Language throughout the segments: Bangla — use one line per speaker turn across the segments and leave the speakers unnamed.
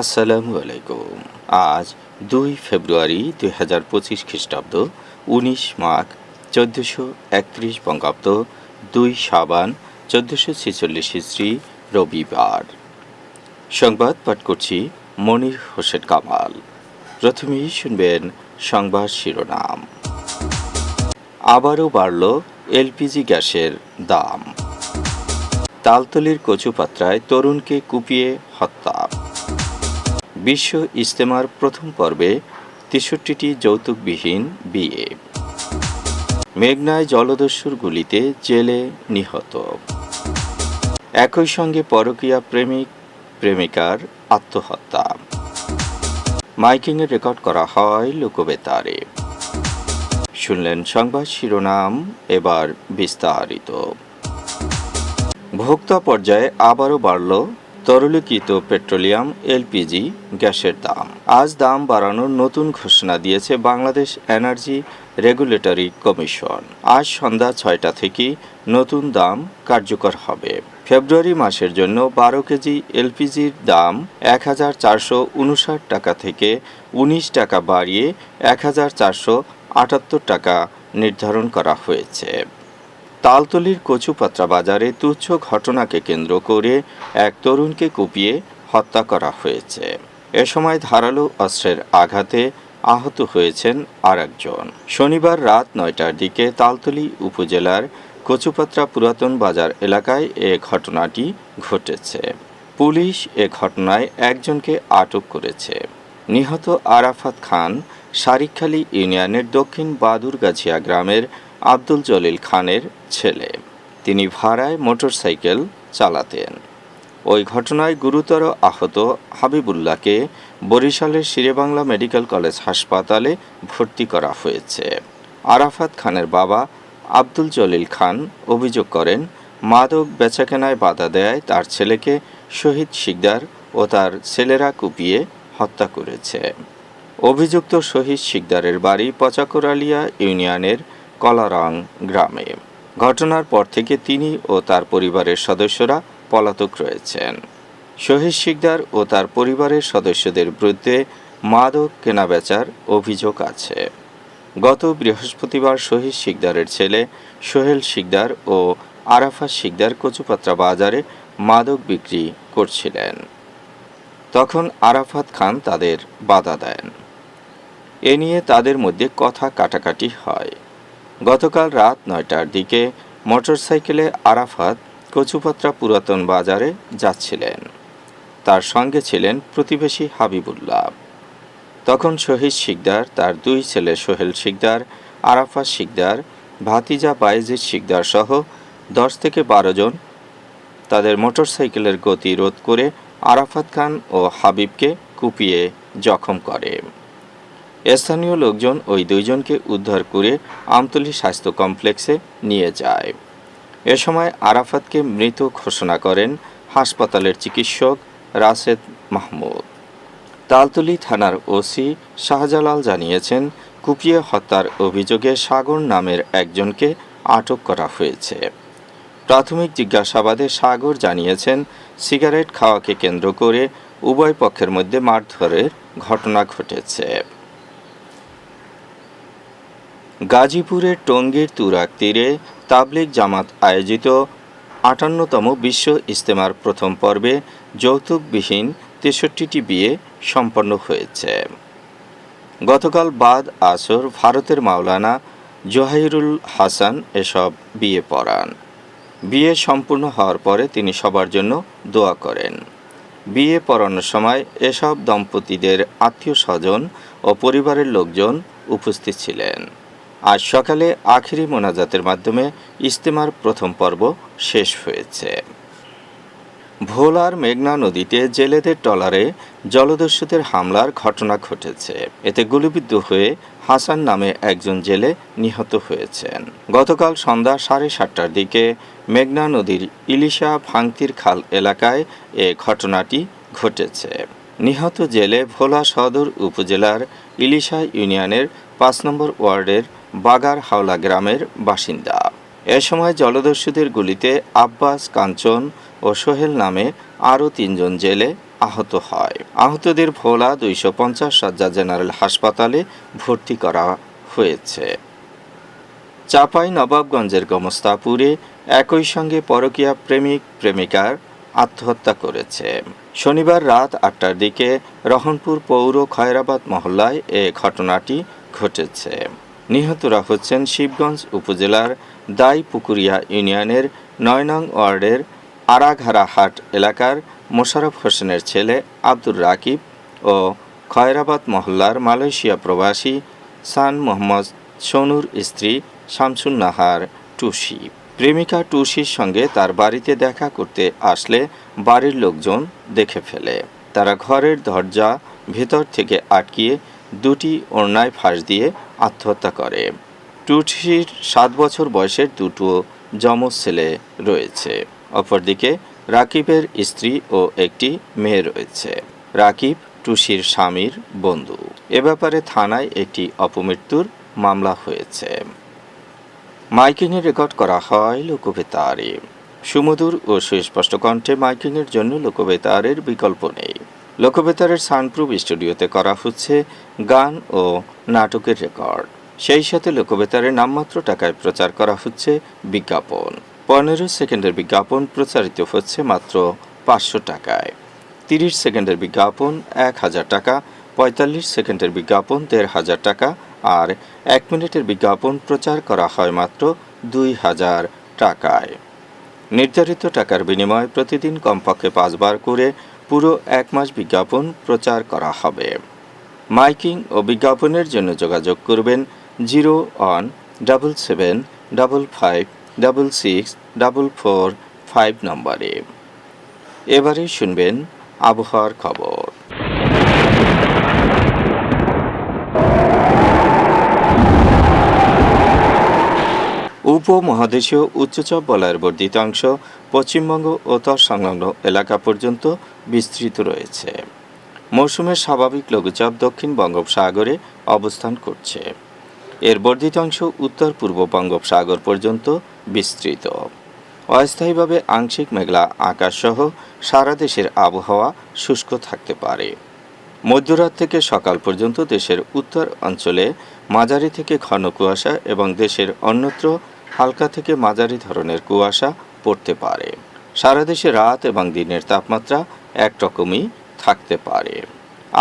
আসসালামু আলাইকুম। আজ দুই ফেব্রুয়ারি দুই হাজার পঁচিশ খ্রিস্টাব্দ, উনিশ মাঘ চোদ্দোশো একত্রিশ বঙ্গাব্দ, দুই সাবান চোদ্দোশো ছেচল্লিশ হিস্ট্রি রবিবার। সংবাদ পাঠ করছি মনির হোসেন কামাল। প্রথমেই শুনবেন সংবাদ শিরোনাম। আবারও বাড়ল এলপিজি গ্যাসের দাম। তালতলির কচুপাত্রায় তরুণকে কুপিয়ে হত্যা বিশ্ব ইজতেমার প্রথম পর্বে তেষট্টিটি যৌতুকবিহীন বিয়ে। মেঘনায় জলদস্যুর গুলিতে জেলে নিহত। একই সঙ্গে পরকীয়া প্রেমিক, প্রেমিকার আত্মহত্যা। মাইকিংয়ে রেকর্ড করা হয় লোকবেতারে। শুনলেন সংবাদ শিরোনাম, এবার বিস্তারিত। ভোক্তা পর্যায়ে আবারও বাড়ল তরলীকৃত পেট্রোলিয়াম, এলপিজি, গ্যাসের দাম। আজ দাম বাড়ানোর নতুন ঘোষণা দিয়েছে বাংলাদেশ এনার্জি রেগুলেটরি কমিশন। আজ সন্ধ্যা ছয়টা থেকে নতুন দাম কার্যকর হবে। ফেব্রুয়ারি মাসের জন্য বারো কেজি এলপিজির দাম এক হাজার চারশো উনষাট টাকা থেকে উনিশ টাকা বাড়িয়ে এক হাজার চারশো আটাত্তর টাকা নির্ধারণ করা হয়েছে। তালতলির কচুপাত্রা বাজারে তুচ্ছ ঘটনাকে কেন্দ্র করে এক তরুণকে কুপিয়ে হত্যা করা হয়েছে। এ সময় ধারালো অস্ত্রের আঘাতে আহত হয়েছেন আর একজন শনিবার রাত নয়টার দিকে তালতলি উপজেলার কচুপাত্রা পুরাতন বাজার এলাকায় এ ঘটনাটি ঘটেছে। পুলিশ এ ঘটনায় একজনকে আটক করেছে। নিহত আরাফাত খান শারিকখালী ইউনিয়নের দক্ষিণ বাদুরগাছিয়া গ্রামের আব্দুল জলিল খানের ছেলে। তিনি ভাড়ায় মোটরসাইকেল চালাতেন। ওই ঘটনায় গুরুতর আহত হাবিবুল্লাহকে বরিশালের শিরেবাংলা মেডিকেল কলেজ হাসপাতালে ভর্তি করা হয়েছে। আরাফাত খানের বাবা আব্দুল জলিল খান অভিযোগ করেন, মাদক বেচাকেনায় বাধা দেয় তার ছেলেকে শহীদ শিকদার ও তার ছেলেরা কুপিয়ে হত্যা করেছে। অভিযুক্ত শহীদ শিকদারের বাড়ি পচাকোরালিয়া ইউনিয়নের কলারং গ্রামে। ঘটনার পর থেকে তিনি ও তার পরিবারের সদস্যরা পলাতক রয়েছেন। শহীদ শিকদার ও তার পরিবারের সদস্যদের বিরুদ্ধে মাদক কেনাবেচার অভিযোগ আছে। গত বৃহস্পতিবার শহীদ শিকদারের ছেলে সোহেল শিকদার ও আরাফা শিকদার কচুপাত্রা বাজারে মাদক বিক্রি করছিলেন। তখন আরাফাত খান তাদের বাধা দেন। এ নিয়ে তাদের মধ্যে কথা কাটাকাটি হয়। গতকাল রাত নয়টার দিকে মোটরসাইকেলে আরাফাত কচুপাত্রা পুরাতন বাজারে যাচ্ছিলেন। তার সঙ্গে ছিলেন প্রতিবেশী হাবিবুল্লাহ। তখন শহীদ শিকদার, তার দুই ছেলে সোহেল শিকদার, আরাফাত শিকদার, ভাতিজা বাইজিদ শিকদার সহ দশ থেকে বারো জন তাদের মোটরসাইকেলের গতি রোধ করে আরাফাত খান ও হাবিবকে কুপিয়ে জখম করে। স্থানীয় লোকজন ওই দুইজনকে উদ্ধার করে আমতলী স্বাস্থ্য কমপ্লেক্সে নিয়ে যায়। এ সময় আরাফাতকে মৃত ঘোষণা করেন হাসপাতালের চিকিৎসক রাশেদ মাহমুদ। তালতলি থানার ওসি শাহজালাল জানিয়েছেন, কুপিয়ে হত্যার অভিযোগে সাগর নামের একজনকে আটক করা হয়েছে। প্রাথমিক জিজ্ঞাসাবাদে সাগর জানিয়েছেন, সিগারেট খাওয়াকে কেন্দ্র করে উভয় পক্ষের মধ্যে মারধরের ঘটনা ঘটেছে। গাজীপুরের টঙ্গীর তুরাক তীরে তাবলিগ জামাত আয়োজিত আটান্নতম বিশ্ব ইজতেমার প্রথম পর্বে যৌতুকবিহীন তেষট্টিটি বিয়ে সম্পন্ন হয়েছে। গতকাল বাদ আসর ভারতের মাওলানা জোহাইরুল হাসান এসব বিয়ে পড়ান। বিয়ে সম্পূর্ণ হওয়ার পরে তিনি সবার জন্য দোয়া করেন। বিয়ে পড়ানোর সময় এসব দম্পতিদের আত্মীয় স্বজন ও পরিবারের লোকজন উপস্থিত ছিলেন। আজ সকালে আখিরি মোনাজাতের মাধ্যমে ইস্তেমার প্রথম পর্ব শেষ হয়েছে। ভোলার মেঘনা নদীতে জেলেদের ট্রলারে জলদস্যুদের হামলার ঘটনা ঘটেছে। এতে গুলিবিদ্ধ হয়ে হাসান নামে একজন জেলে নিহত হয়েছেন। গতকাল সন্ধ্যা সাড়ে সাতটার দিকে মেঘনা নদীর ইলিশা ভাঙতির খাল এলাকায় এ ঘটনাটি ঘটেছে। নিহত জেলে ভোলা সদর উপজেলার ইলিশা ইউনিয়নের পাঁচ নম্বর ওয়ার্ডের বাগার হাওলা গ্রামের বাসিন্দা। এ সময় জলদস্যুদের গুলিতে আব্বাস, কাঞ্চন ও সোহেল নামে আরও তিনজন জেলে আহত হয়। আহতদের ভোলা দুইশো পঞ্চাশ সজ্জা জেনারেল হাসপাতালে ভর্তি করা হয়েছে। চাপাই নবাবগঞ্জের গমস্তাপুরে একই সঙ্গে পরকীয়া প্রেমিক প্রেমিকার আত্মহত্যা করেছে। শনিবার রাত আটটার দিকে রহনপুর পৌর খয়রাবাদ মহল্লায় এ ঘটনাটি ঘটেছে। নিহতরা হচ্ছেন শিবগঞ্জ উপজেলার দাইপুকুরিয়া ইউনিয়নের নয় নং ওয়ার্ডের আড়াঘাড়াহাট এলাকার মোশারফ হোসেনের ছেলে আব্দুর রাকিব ও খয়রাবাদ মহল্লার মালয়েশিয়া প্রবাসী সান মোহাম্মদ সোনুর স্ত্রী শামসুন নাহার টুসি। প্রেমিকা টুসির সঙ্গে তার বাড়িতে দেখা করতে আসলে বাড়ির লোকজন দেখে ফেলে। তারা ঘরের দরজা ভেতর থেকে আটকিয়ে দুটি ওড়নায় ফাঁস দিয়ে আত্মহত্যা করে। টুসির সাত বছর বয়সের দুটো যমজ ছেলে রয়েছে। অপরদিকে রাকিবের স্ত্রী ও একটি মেয়ে রয়েছে। রাকিব টুসির স্বামীর বন্ধু। এ ব্যাপারে থানায় একটি অপমৃত্যুর মামলা হয়েছে। মাইকিংয়ে রেকর্ড করা হয় লোকবেতারে। সুমধুর ও সুস্পষ্ট কণ্ঠে মাইকিংয়ের জন্য লোকবেতারের বিকল্প নেই। লোকবেতারের সানপ্রুফ স্টুডিওতে করা হচ্ছে গান ও নাটকের রেকর্ড। সেই সাথে লোকবেতারের নামমাত্র টাকায় প্রচার করা হচ্ছে বিজ্ঞাপন। পনেরো সেকেন্ডের বিজ্ঞাপন প্রচারিত হচ্ছে মাত্র পাঁচশো টাকায়। তিরিশ সেকেন্ডের বিজ্ঞাপন এক হাজার টাকা, পঁয়তাল্লিশ সেকেন্ডের বিজ্ঞাপন দেড় হাজার টাকা আর এক মিনিটের বিজ্ঞাপন প্রচার করা হয় মাত্র দুই হাজার টাকায়। নির্ধারিত টাকার বিনিময়ে প্রতিদিন কমপক্ষে পাঁচবার করে পুরো এক মাস বিজ্ঞাপন প্রচার করা হবে। মাইকিং ও বিজ্ঞাপনের জন্য যোগাযোগ করবেন zero one double seven double five double six double four five নম্বরে। এবারে শুনবেন আবহাওয়ার খবর। উপমহাদেশীয় উচ্চচাপ বলয়ের বর্ধিতাংশ পশ্চিমবঙ্গ ও তৎ সংলগ্ন এলাকা পর্যন্ত বিস্তৃত রয়েছে। মৌসুমের স্বাভাবিক লঘুচাপ দক্ষিণ বঙ্গোপসাগরে অবস্থান করছে। এর বর্ধিত অংশ উত্তর পূর্ব বঙ্গোপসাগর পর্যন্ত বিস্তৃত। অস্থায়ীভাবে আংশিক মেঘলা আকাশসহ সারা দেশের আবহাওয়া শুষ্ক থাকতে পারে। মধ্যরাত থেকে সকাল পর্যন্ত দেশের উত্তর অঞ্চলে মাঝারি থেকে ঘন কুয়াশা এবং দেশের অন্যত্র হালকা থেকে মাঝারি ধরনের কুয়াশা পড়তে পারে। সারা দেশে রাত এবং দিনের তাপমাত্রা একরকমই থাকতে পারে।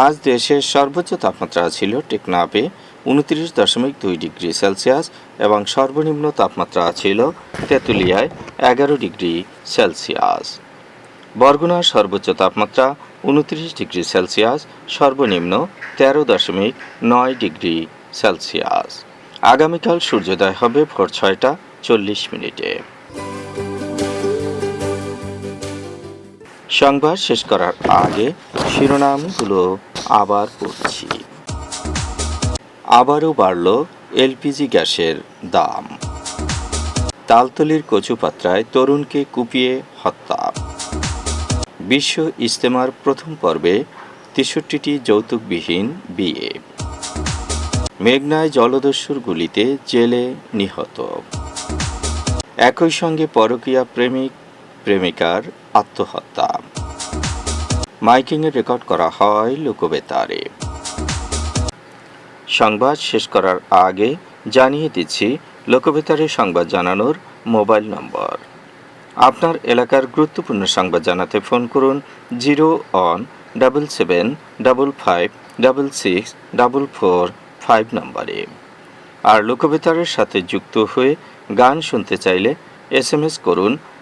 আজ দেশের সর্বোচ্চ তাপমাত্রা ছিল টেকনাপে উনত্রিশ দশমিক দুই ডিগ্রি সেলসিয়াস এবং সর্বনিম্ন তাপমাত্রা ছিল তেঁতুলিয়ায় এগারো ডিগ্রি সেলসিয়াস। বরগুনার সর্বোচ্চ তাপমাত্রা উনত্রিশ ডিগ্রি সেলসিয়াস, সর্বনিম্ন তেরো দশমিক নয় ডিগ্রি সেলসিয়াস। আগামীকাল সূর্যোদয় হবে ভোর ছয়টা চল্লিশ মিনিটে। সংবাদ শেষ করার আগে শিরোনামগুলো আবার পড়ছি। আবারও বাড়ল এলপিজি গ্যাসের দাম। তালতলির কচুপাত্রায় তরুণকে কুপিয়ে হত্যা। বিশ্ব ইজতেমার প্রথম পর্বে তেষট্টিটি যৌতুকবিহীন বিয়ে। মেঘনায় জলদস্যুর গুলিতে জেলে নিহত। একই সঙ্গে পরকীয়া প্রেমিক, প্রেমিকার আত্মহত্যা। মাইকিংয়ে রেকর্ড করা হয় লোকবেতারে। সংবাদ শেষ করার আগে জানিয়ে দিচ্ছি, লোকবেতারে সংবাদ জানানোর মোবাইল নম্বর। আপনার এলাকার গুরুত্বপূর্ণ সংবাদ জানাতে ফোন করুন zero one double seven double five double six double four five নম্বরে। আর লোকবেতারের সাথে যুক্ত হয়ে গান শুনতে চাইলে এস করুন